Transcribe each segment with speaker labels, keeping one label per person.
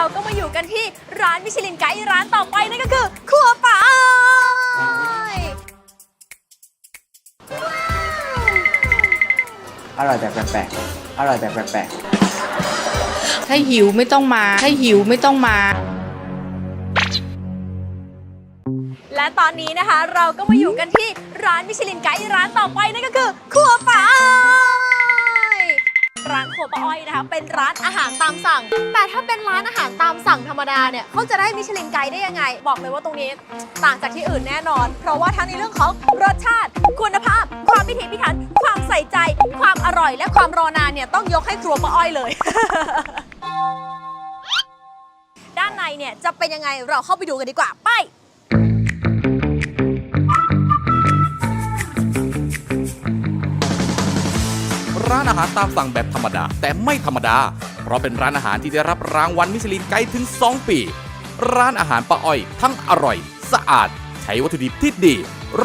Speaker 1: เราก็มาอยู่กันที่ร้านมิชลินไกด์ร้านต่อไปนั่นก็คือ ครัวป้าอ้อย
Speaker 2: อร่อยแบบแปลกๆอร่อยแบบแปลก
Speaker 3: ถ้าหิวไม่ต้องมา ถ้าหิวไม่ต้องมา
Speaker 1: และตอนนี้นะคะเราก็มาอยู่กันที่ร้านมิชลินไกด์ร้านต่อไปนั่นก็คือ ครัวป้าอ้อย ร้านครัวป้าอ้อยนะคะ เป็นร้านอาหารตามสั่ง แต่ถ้าเป็นร้านอาหารตามสั่งธรรมดาเนี่ยเขาจะได้มิชลินไกด์ได้ยังไง บอกเลยว่าตรงนี้ต่างจากที่อื่นแน่นอน เพราะว่าทั้งในเรื่องของรสชาติ คุณภาพ ความพิถีพิถัน ความใส่ใจ ความอร่อย และความรอนานเนี่ยต้องยกให้ครัวป้าอ้อยเลยด้านในเนี่ยจะเป็นยังไงเราเข้าไปดูกันดีกว่าไป
Speaker 4: ร้านอาหารตามสั่งแบบธรรมดา แต่ไม่ธรรมดา เพราะเป็นร้านอาหารที่ได้รับรางวัลมิชลินไกด์ถึง 2 ปี ร้านอาหารป้าอ้อย ทั้งอร่อย สะอาด ใช้วัตถุดิบที่ดี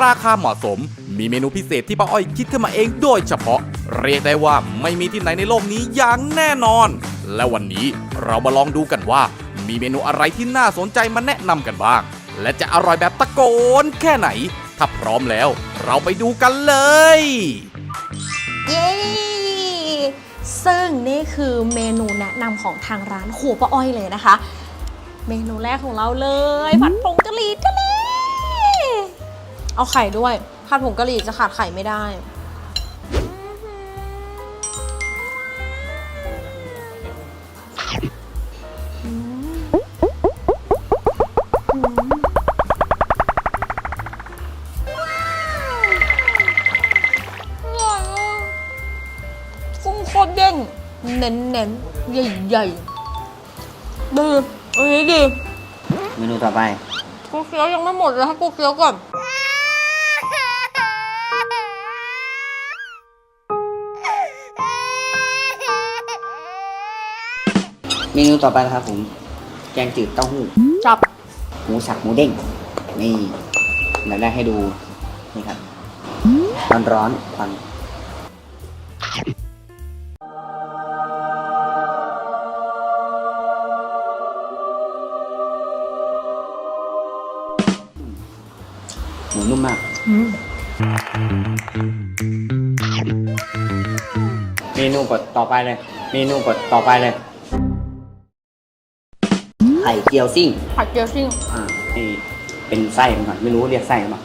Speaker 4: ราคาเหมาะสม มีเมนูพิเศษที่ป้าอ้อยคิดขึ้นมาเองโดยเฉพาะ เรียกได้ว่าไม่มีที่ไหนในโลกนี้อย่างแน่นอน และวันนี้เรามาลองดูกันว่า มีเมนูอะไรที่น่าสนใจมาแนะนำกันบ้าง และจะอร่อยแบบตะโกนแค่ไหน ถ้าพร้อมแล้ว เราไปดูกันเลย
Speaker 1: เย้ซึ่งนี่คือเมนูแนะนำของทางร้านครัวป้าอ้อยเลยนะคะ เมนูแรกของเราเลย ผัดผงกะหรี่ทะเลเอาไข่ด้วยผัดผงกะหรี่จะขาดไข่ไม่ได้ เน้นเน้นๆใหญ่ใหญ่ๆดีอันนี้ดี
Speaker 2: ๆเมนูต่อไป
Speaker 1: กูเคี้ยวยังไม่หมดเลยให้กูเคี้ยวก่อน
Speaker 2: เมนูต่อไปนะครับผม แกงจืดเต้าหู้
Speaker 1: จับ
Speaker 2: หมูสับหมูเด้งนี่เดี๋ยวได้ให้ดูนี่ครับร้อนร้อนๆควัน นุ่มมาก เมนูกดต่อไปเลย เมนูกดต่อไปเลย ไข่เจียวซิ่ง
Speaker 1: ผัดเกี๊ยวซิ่ง
Speaker 2: อ่านี่เป็นไส้มันก่อนไม่รู้เรียกไส้หรือเปล่า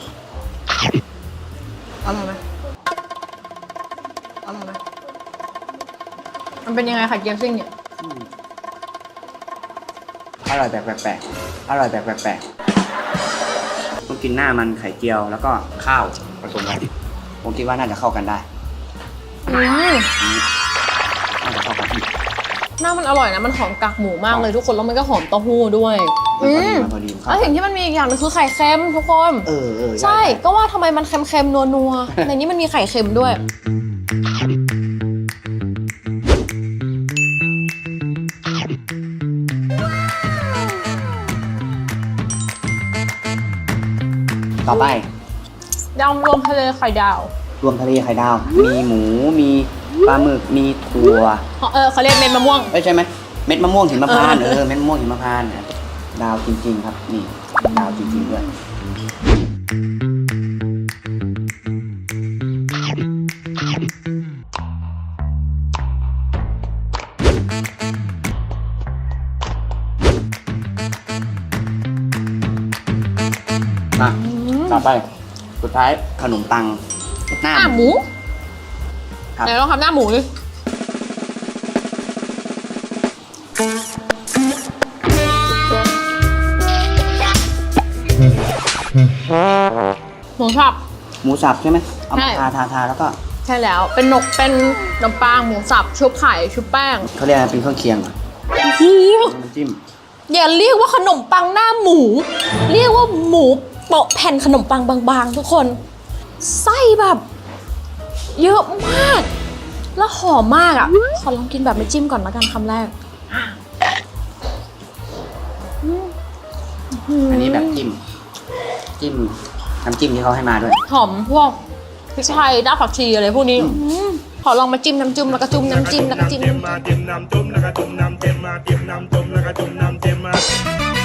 Speaker 1: อร่อยไหมอร่อยไหมมันเป็นยังไงผัดเกี๊ยวซิ่งเนี่ย
Speaker 2: อร่อยแบบแปลกๆ อร่อยแบบแปลกๆ ต้องกินหน้ามันไข่เจียวแล้วก็ข้าวผสมกันผมคิดว่าน่าจะเข้ากันได้
Speaker 1: อืม
Speaker 2: น่าจะเข้ากันดี
Speaker 1: หน้ามันอร่อยนะ มันหอมกากหมูมากเลยทุกคนแล้วมันก็หอมเต้าหู้ด้วย
Speaker 2: มันพอดี
Speaker 1: ม
Speaker 2: มันพอดีเข้า
Speaker 1: แล้ว
Speaker 2: กั
Speaker 1: สิ่ง
Speaker 2: น
Speaker 1: ที่มันมีอีกอย่างหนึงคือไข่เค็มทุกคน
Speaker 2: เออเออ
Speaker 1: ใช่ ก็ว่าทำไมมันเค็มๆนัวๆในนี้มันมีไข่เค็มด้วย
Speaker 2: ต่อไป
Speaker 1: ยำรวมทะเลไข่ดาว
Speaker 2: รวมทะเลไข่ดาว มีหมู มีปลาหมึก มีถั่ว
Speaker 1: เออเขาเรียกเม็ดมะม่วง
Speaker 2: เอ้ยใช่ไหมเม็ดมะม่วงหิมพานต์
Speaker 1: เอ
Speaker 2: เอ
Speaker 1: อ
Speaker 2: อเม็ดมะม่วงหิมพานต์นะดาวจริง ๆ ครับ นี่ ดาวจริงๆด้วย ไป สุดท้ายขนมปังหน้า
Speaker 1: หน้า
Speaker 2: ห
Speaker 1: ห
Speaker 2: มู
Speaker 1: มู
Speaker 2: ครับ
Speaker 1: ไหนลองทำหน้าหมูดิหมูสับ
Speaker 2: หมูสับใช่ไหมเอามา
Speaker 1: ใช่
Speaker 2: ทาทาทาแล้วก็
Speaker 1: ใช่แล้ว เป็นนกเป็นขนมปังหมูสับ ชุบไข่ ชุบแป้ง
Speaker 2: เขาเรียกอะไรเป็นเครื่องเคียงเหรอ
Speaker 1: โอ้โห
Speaker 2: น้ำจิ้ม
Speaker 1: อย่าเรียกว่าขนมปังหน้าหมู เรียกว่าหมู โปะแผ่นขนมปังบางๆ ทุกคน ไส้แบบ เยอะมาก แล้วหอมมากอะ ขอลองกินแบบไม่จิ้มก่อนละกันคำแรก
Speaker 2: อันนี้แบบจิ้ม จิ้มน้ำจิ้มที่เขาให้มาด้วย
Speaker 1: หอมพวกพริกไทยรากผักชีอะไรพวกนี้อืมขอลองมาจิ้มน้ำจิ้มแล้วก็จุ่มน้ำจิ้มแล้วก็จิ้มน้ำจิ้ม
Speaker 5: มาจิ้มน้ำจุ่มแล้วก็จุ่มน้ำจิ้มมาจิ้มน้ำจุ่มแล้วก็จุ่มน้ำ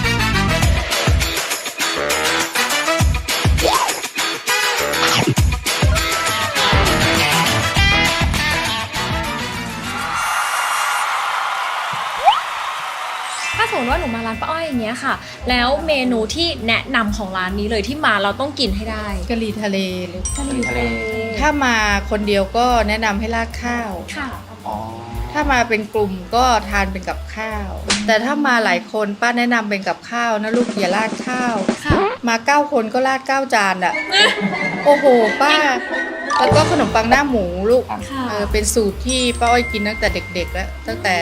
Speaker 1: สมมติว่าหนูมาร้านป้าอ้อยอย่างเงี้ยค่ะ แล้วเมนูที่แนะนำของร้านนี้เลยที่มาเราต้องกินให้ได้
Speaker 3: กะหรี่ทะเลลูก
Speaker 2: ทะเล
Speaker 3: ถ้ามาคนเดียวก็แนะนำให้ราดข้าว
Speaker 1: ค่ะ
Speaker 2: อ๋อ
Speaker 3: ถ้ามาเป็นกลุ่มก็ทานเป็นกับข้าว แต่ถ้ามาหลายคนป้าแนะนำเป็นกับข้าวนะลูกอย่าราดข้าว
Speaker 1: ค่ะ
Speaker 3: มาเก้าคนก็ราดเก้าจานอะโอ้โหป้า แล้วก็ขนมปังหน้าหมูลูก
Speaker 1: ค่ะ
Speaker 3: เออเป็นสูตรที่ป้าอ้อยกินตั้งแต่เด็กๆแล้วตั้งแต่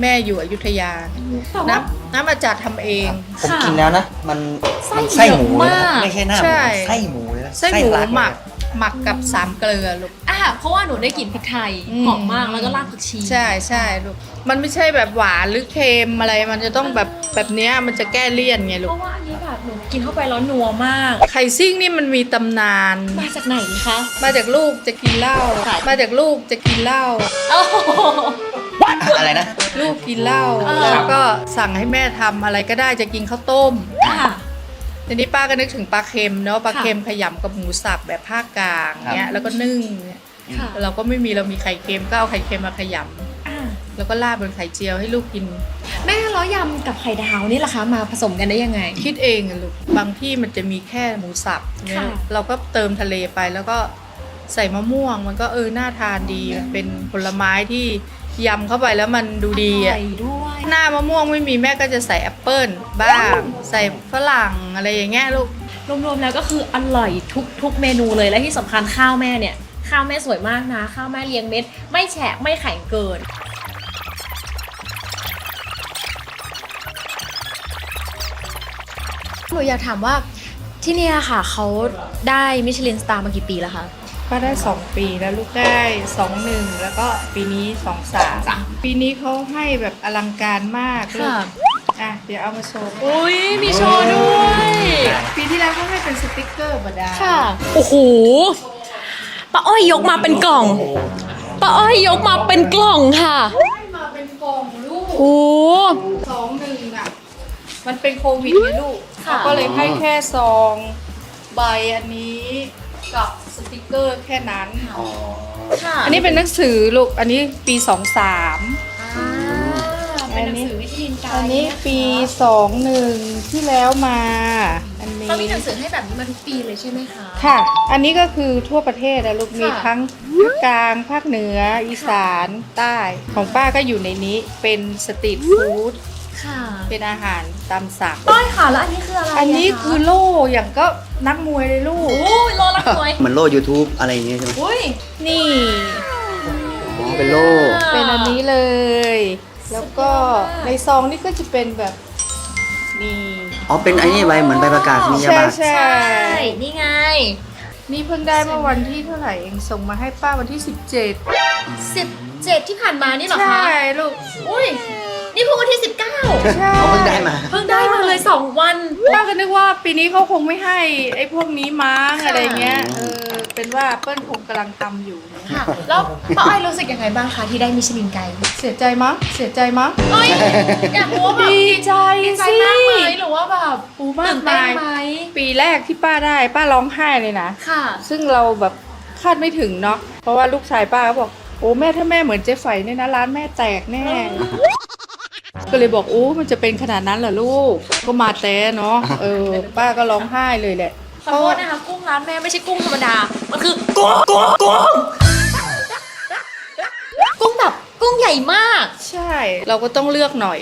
Speaker 3: แม่อยู่อยุธยา
Speaker 1: แต่ว่า
Speaker 3: น้ำน้ำอาจารย์ทำเอง
Speaker 2: ผม
Speaker 1: ค่ะ
Speaker 2: กินแล้วนะ มัน
Speaker 1: ไส้
Speaker 2: มันไส้หมูเลยนะ
Speaker 1: เยอะมาก
Speaker 2: ไม่ใช่หน้าห
Speaker 3: ใช่
Speaker 2: มูไส้หมูเลยนะ
Speaker 3: ไส้หมู
Speaker 2: ทะลักเลย
Speaker 3: หมักหมักกับสามเกลือลูก
Speaker 1: อะเพราะว่าหนูได้กลิ่นพริกไทย
Speaker 3: อืม
Speaker 1: หอมมากแล้วก็รากผักชี
Speaker 3: ใช่ใช่ลูก มันไม่ใช่แบบหวานหรือเค็มอะไร มันจะต้องแบบแบบเนี้ยมันจะแก้เลี่ยนไงลู
Speaker 1: เพ
Speaker 3: ก
Speaker 1: ราะว่าอันนี้แบบหนูกินเข้าไปแล้วนัวมาก
Speaker 3: ไข่ซิ่งนี่มันมีตำนาน
Speaker 1: มาจากไหนคะ
Speaker 3: มาจากลูกจะกินเหล้า
Speaker 1: ค่ะ
Speaker 3: มาจากลูกจะกินเหล้า
Speaker 1: โอ้โห
Speaker 2: อะไรนะ
Speaker 3: ลูกกินเหล้า
Speaker 1: เออ
Speaker 3: แล้วก็สั่งให้แม่ทำอะไรก็ได้จะกินข้าวต้ม
Speaker 1: ค่ะ
Speaker 3: ทีนี้ป้าก็นึกถึงปลาเค็มเนาะปลา
Speaker 1: ค่ะ
Speaker 3: เค็มขยำกับหมูสับแบบภาคกลางเนี้ยแล้วก็นึ่งเนี่ย
Speaker 1: ค่ะ
Speaker 3: เราก็ไม่มีเรามีไข่เค็มก็เอาไข่เค็มมาขย
Speaker 1: อะำ
Speaker 3: แล้วก็ราดบนไข่เจียวให้ลูกกิน
Speaker 1: แม่แล้วยำกับไข่ดาวนี่ล่ะคะมาผสมกันได้ยังไง
Speaker 3: คิดเองอะลูกบางที่มันจะมีแค่หมูสับเนี่ย
Speaker 1: ค่ะ
Speaker 3: เราก็เติมทะเลไปแล้วก็ใส่มะม่วง มันก็เออน่าทานดีมันเป็นผลไม้ที่ ยำเข้าไปแล้วมันดูดี
Speaker 1: อ
Speaker 3: อะ
Speaker 1: ร่อยด้วย
Speaker 3: หน้ามะม่วงไม่มีแม่ก็จะใส่แอปเปิ้ลบ้างใส่ฝรั่งอะไรอย่างเงี้ยลูก
Speaker 1: รวมๆแล้วก็คืออร่อยทุกทุกเมนูเลยและที่สำคัญข้าวแม่เนี่ย ข้าวแม่สวยมากนะ ข้าวแม่เลี้ยงเม็ด ไม่แฉะไม่แข็งเกิน หนูอยากถามว่าที่เนี่ยค่ะเขาได้มิชลินสตาร์มากี่ปีแล้วคะ
Speaker 3: ป้าได้ 2 ปีแล้วลูกได้ 2 1 แล้วก็ปีนี้ 2 3 ปีนี้เขาให้แบบอลังการมากลูกอะเดี๋ยวเอามาโชว์
Speaker 1: อุ้ยมีโชว์ด้วย
Speaker 3: ปีที่แล้วเขาให้เป็นสติกเกอร์บดา
Speaker 1: ค่ะ โอ้โหป้าอ้อยยกมาเป็นกล่องป้าอ้อยยกมาเป็นกล่องค่ะ
Speaker 3: ให้มาเป็นกล่องลูก
Speaker 1: โอ้
Speaker 3: สองหนึ่งอะมันเป็นโควิดไงลูก
Speaker 1: ค่ะ
Speaker 3: เขาก็เลยให้แค่ซองใบอันนี้กับส ติกเกอร์แค่นั้น
Speaker 2: อ๋อ
Speaker 1: ค่ะ
Speaker 3: อันนี้เป็นหนังสือลูก อันนี้ปีสองสาม
Speaker 1: อ่าเป็นหนังสือวิทยาการ
Speaker 3: อันนี้ปีสองหนึ่งที่แล้วมา อันนี้
Speaker 1: เขามีหนังสือให้แบบนี้มาทุกปีเลยใช่ไหมคะ
Speaker 3: ค่ะ อันนี้ก็คือทั่วประเทศนะลูก มี
Speaker 1: ค่ะ
Speaker 3: ทั้งภาคกลาง ภาคเหนือ อีสาน ใต้ ของป้าก็อยู่ในนี้ เป็นสตรีทฟู้ด
Speaker 1: ค่ะ
Speaker 3: เป็นอาหารตามสั่ง
Speaker 1: ป้อยค่ะแล้วอันนี้คืออะไร
Speaker 3: อันนี้คือโล่อย่างก็ นักมวยเลยลูก
Speaker 1: โอ้ยโลละหน่วย
Speaker 2: เหมือนโล่ YouTube อะไรอย่างเงี้ยใช่ไหม
Speaker 1: อุ้ย
Speaker 3: นี่
Speaker 2: อ๋อเป็นโล่
Speaker 3: เป็นอันนี้เลย แล้วก็ในซองนี่ก็จะเป็นแบบนี่
Speaker 2: อ๋อ เป็นไอ้นี่ใบเหมือนใบประกาศนีย
Speaker 3: ใช่
Speaker 2: บัตร
Speaker 3: ใช่
Speaker 1: ใช่นี่ไง
Speaker 3: นี่เพิ่งได้เมื่อวันที่เท่าไหร่เองส่งมาให้ป้าวันที่ 17
Speaker 1: สิบเจ็ดที่ผ่านมานี่เหรอ
Speaker 3: ใช่
Speaker 1: คะ
Speaker 3: ลูก
Speaker 1: อุ้ย นี่เพิ่งวันที่สิบเก้า
Speaker 3: ใช่
Speaker 2: เขาเพิ่งได้มา
Speaker 1: เพิ่งได้มาเลยสองวัน
Speaker 3: ป้าก็นึกว่าปีนี้เขาคงไม่ให้ไอ้พวกนี้มั้ง
Speaker 1: ค่ะ
Speaker 3: อะไรเงี้ย เออ เป็นว่าเปิ้ลคงกำลังทำอยู่
Speaker 1: ค่ะ แล้วป้าอ้อยรู้สึกยังไงบ้างคะที่ได้มิชลินไกด์
Speaker 3: เสียใจมั้ง เสียใจมั้ง
Speaker 1: เอ้ยอยากรู้ว่าแบบ
Speaker 3: ดีใจ
Speaker 1: ดีใจ
Speaker 3: สิ
Speaker 1: มากไหมหรือว่าแบบ
Speaker 3: ปูมาก
Speaker 1: ตื่นเต้น
Speaker 3: มาย
Speaker 1: ไหม
Speaker 3: ปีแรกที่ป้าได้ ป้าร้องไห้เลยนะ
Speaker 1: ค่ะ
Speaker 3: ซึ่งเราแบบคาดไม่ถึงเนาะ เพราะว่าลูกชายป้าก็บอก โอ้แม่ถ้าแม่เหมือนเจ๊ไฝเนี่ยนะร้านแม่แตกแน่ ก็เลยบอกโอ้มันจะเป็นขนาดนั้นเหรอลูก ก็มาแต่เนาะเออ ป้าก็ร้องไห้เลยแหละ
Speaker 1: ขอโทษนะคะกุ้งร้านแม่ไม่ใช่กุ้งธรรมดา มันคือกุ้งกุ้งกุ้งกุ้งแบบกุ้งใหญ่มาก
Speaker 3: ใช่ เราก็ต้องเลือกหน่อย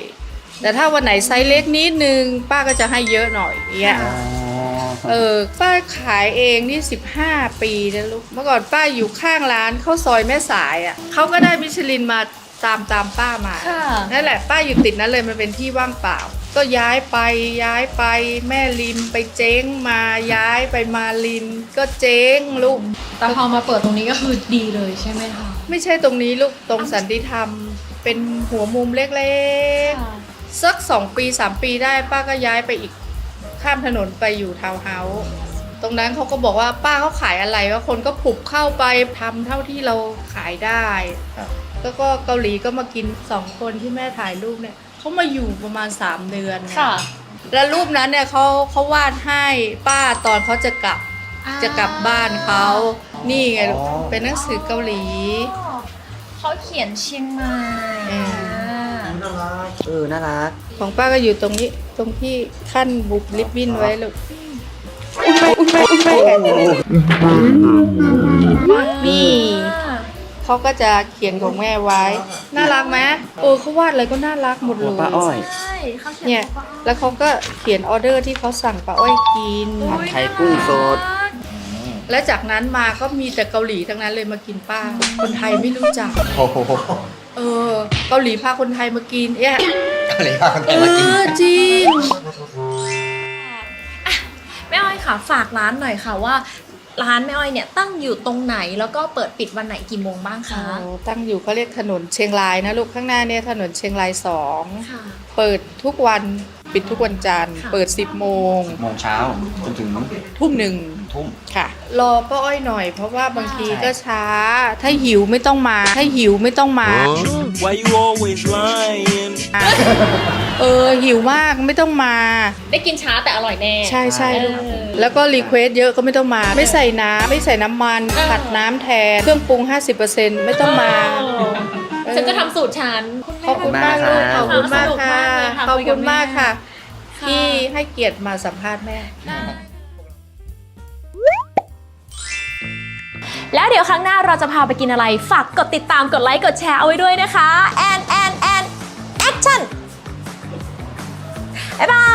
Speaker 3: แต่ถ้าวันไหนไซส์เล็กนิดนึง ป้าก็จะให้เยอะหน่อยอย่างเงี้ย
Speaker 2: อ๋อ
Speaker 3: เออป้าขายเองนี่ 15 ปีนะลูก เมื่อก่อนป้าอยู่ข้างร้านข้าวซอยแม่สายอะ่ะเขาก็ได้มิชลินมา ตามตามป้ามา
Speaker 1: ค่ะ
Speaker 3: นั่นแหละป้าอยู่ติดนั้นเลยมันเป็นที่ว่างเปล่า ก็ย้ายไปย้ายไปแม่ริมไปเจ๊งมาย้ายไปมาลิน ก็เจ๊งลูก
Speaker 1: แต่พอมาเปิดตรงนี้ก็คือดีเลยใช่ไหมคะ
Speaker 3: ไม่ใช่ตรงนี้ลูกตรงสันติธรรม เป็นหัวมุมเล็กๆสักสองปีสามปีได้ป้าก็ย้ายไปอีกข้ามถนนไปอยู่ทาวน์เฮาส์ตรงนั้นเขาก็บอกว่าป้าเขาขายอะไรว่าคนก็ผุบเข้าไปทำเท่าที่เราขายได้
Speaker 2: ครับ
Speaker 3: แล้วก็เกาหลีก็มากินสองคนที่แม่ถ่ายรูปเนี่ยเขามาอยู่ประมาณ 3 เดือน
Speaker 1: ค่ะ
Speaker 3: แล้วรูปนั้นเนี่ยเขาเขาวาดให้ป้าตอนเขาจะกลับจะกลับบ้านเขานี่ไงลูกเป็นหนังสือเกาหลี
Speaker 1: เขาเขียนเชียงใหม่
Speaker 3: อื
Speaker 1: อ่า
Speaker 2: น่ารัเออน่ารัก
Speaker 3: ของป้าก็อยู่ตรงนี้ตรงที่ขั้นบุบลิบบิ้นไว้ลูกอุ้มไปอุ้มไปอุ้มไปนี่ เขาก็จะเขียนของแม่ไว้ น่ารักไหมเออเขาวาดอะไรก็น่ารักหมดเลย
Speaker 2: ป้าอ้อย
Speaker 1: ใช่เขาเขียน
Speaker 3: เนี่ยแล้วเขาก็เขียนออเดอร์ที่เขาสั่งป้าอ้อยกิน
Speaker 2: ผัดไทยกุ้งสด
Speaker 3: และจากนั้นมาก็มีแต่เกาหลีทั้งนั้นเลยมากินป้า คนไทยไม่รู้จัก
Speaker 2: โอ้โห
Speaker 3: เออ เกาหลีพาคนไทยมากินเอ๊ะ
Speaker 2: อะไรบ้าง
Speaker 3: เออจริง
Speaker 1: แม่อ้อยค่ะฝากร้านหน่อยค่ะว่า ร้านแม่อ้อยเนี่ยตั้งอยู่ตรงไหนแล้วก็เปิดปิดวันไหนกี่โมงบ้างคะ
Speaker 3: โอ้ตั้งอยู่เขาเรียกถนนเชียงรายนะลูกข้างหน้าเนี่ยถนนเชียงรายสอง
Speaker 1: ค่ะ
Speaker 3: เปิดทุกวันปิดทุกวันจันทร์
Speaker 1: ค่ะ
Speaker 3: เปิด 10 โมง
Speaker 2: โมงเช้าจนถึง
Speaker 3: ทุ่มหนึ่ง
Speaker 2: ทุ่ม
Speaker 3: ค่ะ รอป้าอ้อยหน่อยเพราะว่าบางที
Speaker 2: ใช่
Speaker 3: ก็ช้า ถ้าหิวไม่ต้องมา ถ้าหิวไม่ต้องมา
Speaker 5: Why you always lying?
Speaker 3: เออหิวมากไม่ต้องมา
Speaker 1: ได้กินช้าแต่อร่อยแน่
Speaker 3: ใช่ใช่ลูก
Speaker 1: เออ
Speaker 3: แล้วก็รีเควสเยอะก็ไม่ต้องมา ไม่ใส่น้ำไม่ใส่น้ำมัน
Speaker 1: เออ
Speaker 3: ผัดน้ำแทนเครื่องปรุง 50%ไม่ต้องมา
Speaker 1: ฉันจะทำสูตรฉัน
Speaker 3: ขอบคุณมากลูกขอบคุณมากค่ะ
Speaker 1: ค่ะ
Speaker 3: ขอบคุณมากค่ะ
Speaker 1: ค่ะ
Speaker 3: ที่ให้เกียรติมาสัมภาษณ์แม่
Speaker 1: แล้วเดี๋ยวครั้งหน้าเราจะพาไปกินอะไร ฝากกดติดตามกดไลค์ กดแชร์เอาไว้ด้วยนะคะ and and บ๊ายบา